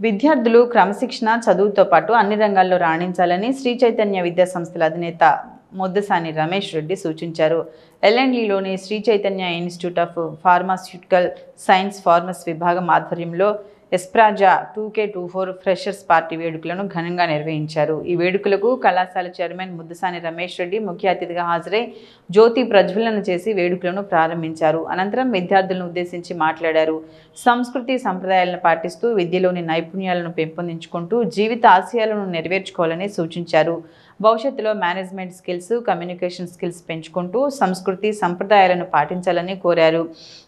విద్యార్థులు క్రమశిక్షణ చదువుతో పాటు అన్ని రంగాల్లో రాణించాలని శ్రీ చైతన్య విద్యా సంస్థల అధినేత ముద్దసాని రమేష్ రెడ్డి సూచించారు. ఎల్ఎండ్లీలోని Sri Chaitanya institute of pharmaceutical science pharma విభాగం ఆధ్వర్యంలో ఎస్ప్రాజా two K two four freshers party వేడుకలను ఘనంగా నిర్వహించారు. ఈ వేడుకలకు కళాశాల చైర్మన్ ముద్దసాని రమేష్ రెడ్డి ముఖ్య అతిథిగా హాజరై జ్యోతి ప్రజ్వలన చేసి వేడుకలను ప్రారంభించారు. అనంతరం విద్యార్థులను ఉద్దేశించి మాట్లాడారు. సంస్కృతి సంప్రదాయాలను పాటిస్తూ విద్యలోని నైపుణ్యాలను పెంపొందించుకుంటూ జీవిత ఆశయాలను నెరవేర్చుకోవాలని సూచించారు. భవిష్యత్తులో మేనేజ్మెంట్ స్కిల్స్ కమ్యూనికేషన్ స్కిల్స్ పెంచుకుంటూ సంస్కృతి సంప్రదాయాలను పాటించాలని కోరారు.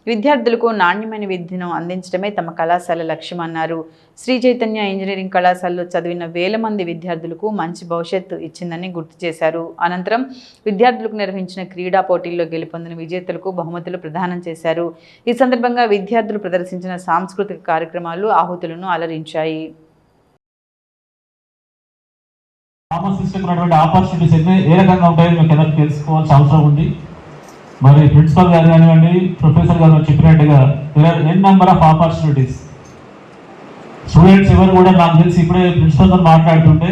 విద్యార్థులకు నాణ్యమైన విద్యను అందించడమే తమ కళాశాల లక్ష్యమన్నారు శ్రీ చైతన్య ఇంజనీరింగ్ కళాశాలలో చదివిన వేల మంది విద్యార్థులకు మంచి భవిష్యత్తు ఇచ్చిందని గుర్తు చేశారు. అనంతరం విద్యార్థులకు నిర్వహించిన క్రీడా పోటీల్లో గెలుపొందిన విజేతలకు బహుమతులు ప్రదానం చేశారు. ఈ సందర్భంగా విద్యార్థులు ప్రదర్శించిన సాంస్కృతిక కార్యక్రమాలు ఆహుతులను అలరించాయి. కామర్స్ సిస్టమ్ ఉన్నటువంటి ఆపర్చునిటీస్ అయితే ఏ రకంగా ఉంటాయో మీకు ఎలా తెలుసుకోవాల్సిన అవసరం ఉంది. మరి ప్రిన్సిపల్ గారు కానివ్వండి ప్రొఫెసర్ గారు చెప్పినట్టుగా there are N number of opportunities students ఎవరు కూడా నాకు తెలిసి ఇప్పుడే ప్రిన్సిపల్తో మాట్లాడుతుంటే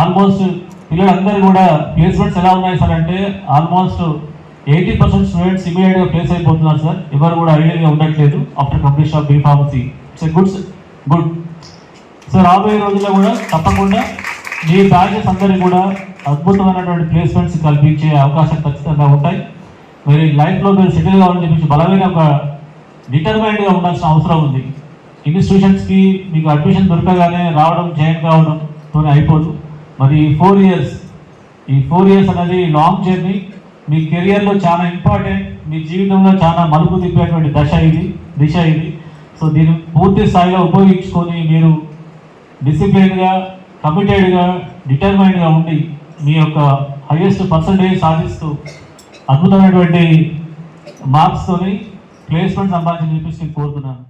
ఆల్మోస్ట్ పిల్లలందరూ కూడా ప్లేస్మెంట్స్ ఎలా ఉన్నాయి సార్ అంటే ఆల్మోస్ట్ ఎయిటీ పర్సెంట్ స్టూడెంట్స్ ఇమీడియట్గా ప్లేస్ అయిపోతున్నారు సార్. ఎవరు కూడా ఐడియాగా ఉండట్లేదు after completion of B pharmacy it's good good so రాబోయే రోజుల్లో కూడా తప్పకుండా మీ బ్యాచెస్ అందరికీ కూడా అద్భుతమైనటువంటి ప్లేస్మెంట్స్ కల్పించే అవకాశం ఖచ్చితంగా ఉంటాయి. మరి లైఫ్లో మీరు సెటిల్ కావాలని చెప్పేసి బలమైన ఒక డిటర్మైన్డ్గా ఉండాల్సిన అవసరం ఉంది. ఇన్స్టిట్యూషన్స్కి మీకు అడ్మిషన్ దొరకగానే రావడం జాయిన్ కావడంతో అయిపోదు. మరి ఈ ఫోర్ ఇయర్స్ ఈ ఫోర్ ఇయర్స్ అనేది లాంగ్ జర్నీ మీ కెరియర్లో చాలా ఇంపార్టెంట్ మీ జీవితంలో చాలా మలుపు తిప్పేటువంటి దశ ఇది దిశ ఇది. సో దీన్ని పూర్తి స్థాయిలో ఉపయోగించుకొని మీరు డిసిప్లిన్గా కమిటెడ్గా డిటర్మైన్డ్గా ఉండి మీ యొక్క హైయెస్ట్ పర్సంటేజ్ సాధిస్తూ అద్భుతమైనటువంటి మార్క్స్తోని ప్లేస్మెంట్ సంపాదించి చెప్పేసి నేను కోరుతున్నాను.